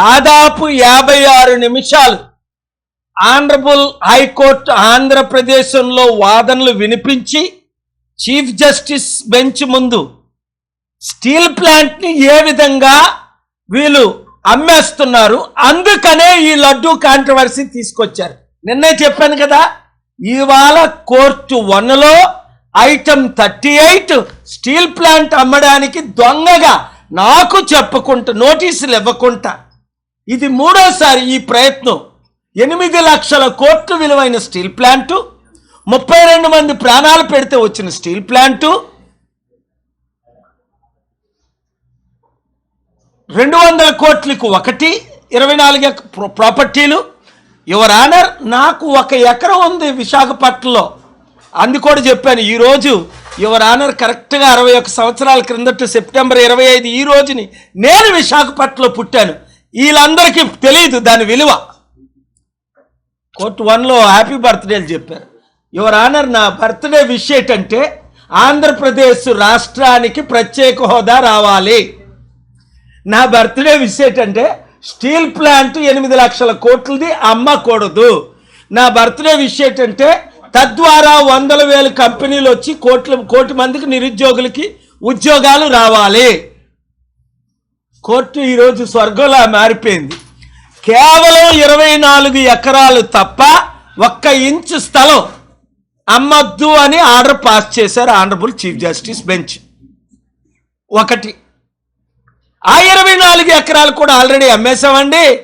దాదాపు యాభై ఆరు నిమిషాలు ఆనరబుల్ హైకోర్టు ఆంధ్రప్రదేశంలో వాదనలు వినిపించి చీఫ్ జస్టిస్ బెంచ్ ముందు స్టీల్ ప్లాంట్ని ఏ విధంగా వీళ్ళు అమ్మేస్తున్నారు అందుకనే ఈ లడ్డు కాంట్రవర్సీ తీసుకొచ్చారు. నిన్నే చెప్పాను కదా ఇవాళ కోర్టు వన్లో item thirty eight steel plant అమ్మడానికి దొంగగా నాకు చెప్పకుండా నోటీసులు ఇవ్వకుండా ఇది మూడోసారి ఈ ప్రయత్నం. ఎనిమిది లక్షల కోట్లు విలువైన స్టీల్ ప్లాంటు ముప్పై రెండు మంది ప్రాణాలు పెడితే వచ్చిన స్టీల్ ప్లాంటు రెండు వందల కోట్లకు ఒకటి ఇరవై నాలుగు ప్రాపర్టీలు. యువర్ ఆనర్ నాకు ఒక ఎకరం ఉంది విశాఖపట్నంలో. అంది కూడా చెప్పాను ఈరోజు యువర్ ఆనర్ కరెక్ట్గా అరవై ఒక సంవత్సరాల క్రిందట సెప్టెంబర్ ఇరవై ఐదు ఈ రోజుని నేను విశాఖపట్నంలో పుట్టాను. వీళ్ళందరికీ తెలియదు దాని విలువ. కోర్టు వన్లో హ్యాపీ బర్త్డేలు చెప్పారు. యువర్ ఆనర్ నా బర్త్డే విష్ ఏంటంటే ఆంధ్రప్రదేశ్ రాష్ట్రానికి ప్రత్యేక హోదా రావాలి. నా బర్త్డే విష్ ఏంటంటే స్టీల్ ప్లాంట్ ఎనిమిది లక్షల కోట్లది అమ్మకూడదు. నా బర్త్డే విష్ ఏంటంటే తద్వారా వందల వేల కంపెనీలు వచ్చి కోట్ల కోటి మందికి నిరుద్యోగులకి ఉద్యోగాలు రావాలి. కోర్టు ఈరోజు స్వర్గంలా మారిపోయింది. కేవలం ఇరవై నాలుగు ఎకరాలు తప్ప ఒక్క ఇంచు స్థలం అమ్మద్దు అని ఆర్డర్ పాస్ చేశారు ఆనరబుల్ చీఫ్ జస్టిస్ బెంచ్. ఒకటి. ఆ ఇరవై నాలుగు ఎకరాలు కూడా ఆల్రెడీ అమ్మేశామండి.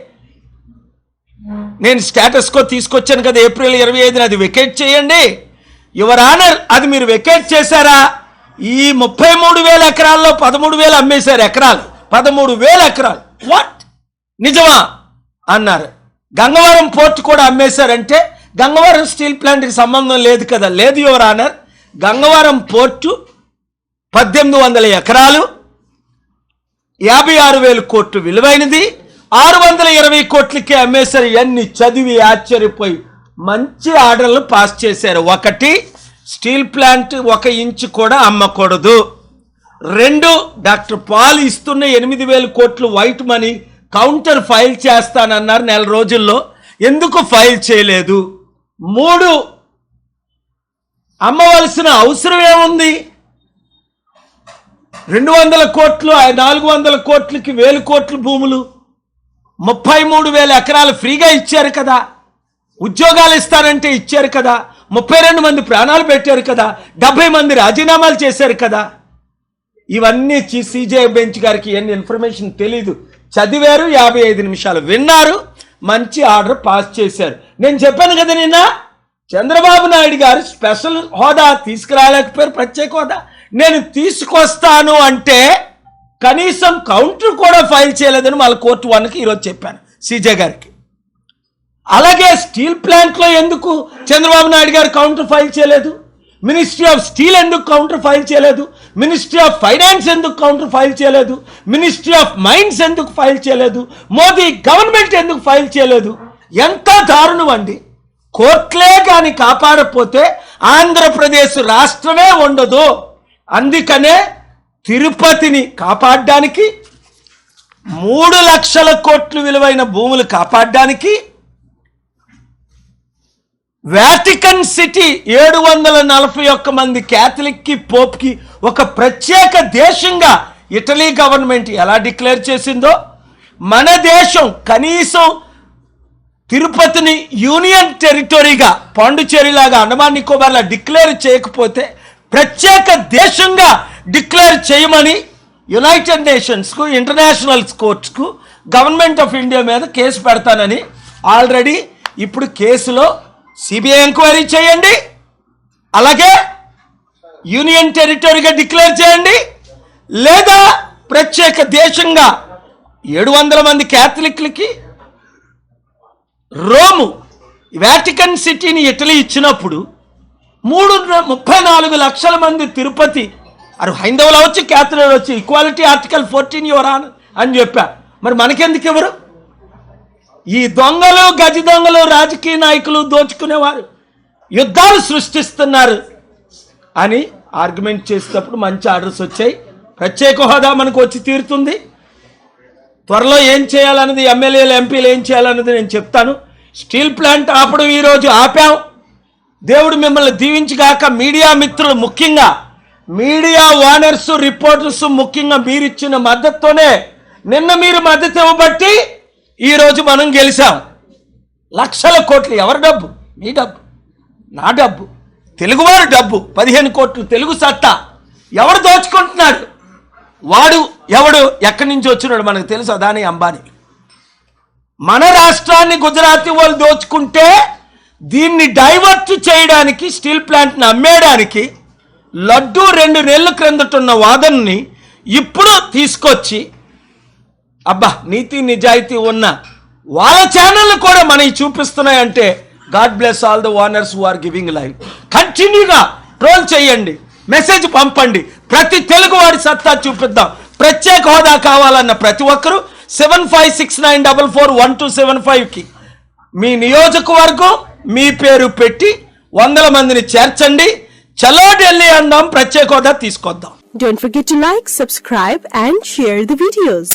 నేను స్టేటస్కో తీసుకొచ్చాను కదా ఏప్రిల్ ఇరవై ఐదున అది వెకేట్ చేయండి. యువర్ ఆనర్ అది మీరు వెకేట్ చేశారా? ఈ ముప్పై మూడు వేల ఎకరాల్లో పదమూడు వేలు అమ్మేశారు ఎకరాలు. పదమూడు వేల ఎకరాలు. వాట్ నిజమా? అన్నారు. గంగవరం పోర్ట్ కూడా అమ్మేశారంటే గంగవరం స్టీల్ ప్లాంట్కి సంబంధం లేదు కదా. లేదు యువర్ ఆనర్. గంగవరం పోర్టు పద్దెనిమిది వందల ఎకరాలు. యాభై ఆరు వేలు కోట్లు విలువైనది. ఆరు వందల ఇరవై కోట్లకి అమ్మేశారు. ఇవన్నీ చదివి ఆశ్చర్యపోయి మంచి ఆర్డర్లు పాస్ చేశారు. ఒకటి స్టీల్ ప్లాంట్ ఒక ఇంచు కూడా అమ్మకూడదు. రెండు డాక్టర్ పాల్ ఇస్తున్న ఎనిమిది వేల కోట్లు వైట్ మనీ కౌంటర్ ఫైల్ చేస్తానన్నారు నెల రోజుల్లో. ఎందుకు ఫైల్ చేయలేదు? మూడు అమ్మవలసిన అవసరం ఏముంది? రెండు వందల కోట్లు నాలుగు వందల కోట్లకి వేలు కోట్లు భూములు. ముప్పై మూడు వేల ఎకరాలు ఫ్రీగా ఇచ్చారు కదా. ఉద్యోగాలు ఇస్తారంటే ఇచ్చారు కదా. ముప్పై రెండు మంది ప్రాణాలు పెట్టారు కదా. డెబ్బై మంది రాజీనామాలు చేశారు కదా. ఇవన్నీ సిజే బెంచ్ గారికి ఎన్ని ఇన్ఫర్మేషన్ తెలీదు. చదివారు యాభై ఐదు నిమిషాలు. విన్నారు మంచి ఆర్డర్ పాస్ చేశారు. నేను చెప్పాను కదా నిన్న చంద్రబాబు నాయుడు గారు స్పెషల్ హోదా తీసుకురాలేకపోయారు ప్రత్యేక హోదా. నేను తీసుకొస్తాను అంటే కనీసం కౌంటర్ కూడా ఫైల్ చేయలేదని వాళ్ళ కోర్టు వన్కి ఈరోజు చెప్పాను సిజే గారికి. అలాగే స్టీల్ ప్లాంట్లో ఎందుకు చంద్రబాబు నాయుడు గారు కౌంటర్ ఫైల్ చేయలేదు? మినిస్ట్రీ ఆఫ్ స్టీల్ ఎందుకు కౌంటర్ ఫైల్ చేయలేదు? మినిస్ట్రీ ఆఫ్ ఫైనాన్స్ ఎందుకు కౌంటర్ ఫైల్ చేయలేదు? మినిస్ట్రీ ఆఫ్ మైన్స్ ఎందుకు ఫైల్ చేయలేదు? మోదీ గవర్నమెంట్ ఎందుకు ఫైల్ చేయలేదు? ఎంత దారుణం అండి. కోర్టులే కానీ కాపాడకపోతే ఆంధ్రప్రదేశ్ రాష్ట్రమే ఉండదు. అందుకనే తిరుపతిని కాపాడడానికి మూడు లక్షల కోట్లు విలువైన భూములు కాపాడడానికి వాటికన్ సిటీ ఏడు వందల నలభై ఒక్క మంది క్యాథలిక్కి పోప్కి ఒక ప్రత్యేక దేశంగా ఇటలీ గవర్నమెంట్ ఎలా డిక్లేర్ చేసిందో మన దేశం కనీసం తిరుపతిని యూనియన్ టెరిటరీగా పాండుచేరిలాగా అండమాన్ నికోబార్లా డిక్లేర్ చేయకపోతే ప్రత్యేక దేశంగా డిక్లేర్ చేయమని యునైటెడ్ నేషన్స్కు ఇంటర్నేషనల్ కోర్ట్స్కు గవర్నమెంట్ ఆఫ్ ఇండియా మీద కేసు పెడతానని ఆల్రెడీ ఇప్పుడు కేసులో సిబిఐ ఎంక్వైరీ చేయండి. అలాగే యూనియన్ టెరిటరీగా డిక్లేర్ చేయండి. లేదా ప్రత్యేక దేశంగా ఏడు వందల మంది క్యాథలిక్లకి రోము వాటికన్ సిటీని ఇటలీ ఇచ్చినప్పుడు మూడు ముప్పై నాలుగు లక్షల మంది తిరుపతి అరు హైందవులు వచ్చి క్యాథలిక్ వచ్చి ఈక్వాలిటీ ఆర్టికల్ ఫోర్టీన్ యువరాన్ అని చెప్పా. మరి మనకెందుకు ఎవరు ఈ దొంగలు గజ దొంగలు రాజకీయ నాయకులు దోచుకునేవారు. యుద్ధాలు సృష్టిస్తున్నారు. అని ఆర్గ్యుమెంట్ చేసేటప్పుడు మంచి ఆర్డర్స్ వచ్చాయి. ప్రత్యేక హోదా మనకు వచ్చి తీరుతుంది. త్వరలో ఏం చేయాలన్నది ఎమ్మెల్యేలు ఎంపీలు ఏం చేయాలన్నది నేను చెప్తాను. స్టీల్ ప్లాంట్ ఆపడం ఈరోజు ఆపాం. దేవుడు మిమ్మల్ని దీవించగాక మీడియా మిత్రులు ముఖ్యంగా మీడియా ఓనర్స్ రిపోర్టర్స్ ముఖ్యంగా మీరిచ్చిన మద్దతుతోనే నిన్న మీరు మద్దతు ఇవ్వబట్టి ఈరోజు మనం గెలిచాం. లక్షల కోట్లు ఎవరి డబ్బు? మీ డబ్బు. నా డబ్బు. తెలుగువారి డబ్బు. పదిహేను కోట్లు తెలుగు సత్తా. ఎవడు దోచుకుంటున్నాడు? వాడు ఎవడు? ఎక్కడి నుంచి వచ్చినాడు? మనకు తెలుసు అదాని అంబానీ. మన రాష్ట్రాన్ని గుజరాతీ వాళ్ళు దోచుకుంటే దీన్ని డైవర్ట్ చేయడానికి స్టీల్ ప్లాంట్ని అమ్మేయడానికి లడ్డు రెండు నెలల క్రిందట ఉన్న వాదనని ఇప్పుడు తీసుకొచ్చి అబ్బా నీతి నిజాయితీ ఉన్న వాళ్ళ ఛానళ్ళు కూడా మనకి చూపిస్తున్నాయంటే God bless all the owners who are giving live కంటిన్యూగా ట్రోల్ చేయండి మెసేజ్ పంపండి. ప్రతి తెలుగు వాడి సత్తా చూపిద్దాం. ప్రత్యేక హోదా కావాలన్న ప్రతి ఒక్కరూ seven five six nine double four one two seven ఫైవ్కి మీ నియోజకవర్గం మీ పేరు పెట్టి వందల మందిని చేర్చండి. చలో ఢిల్లీ అందాం ప్రత్యేక హోదా తీసుకొద్దాం. Don't forget to like, subscribe and share the videos.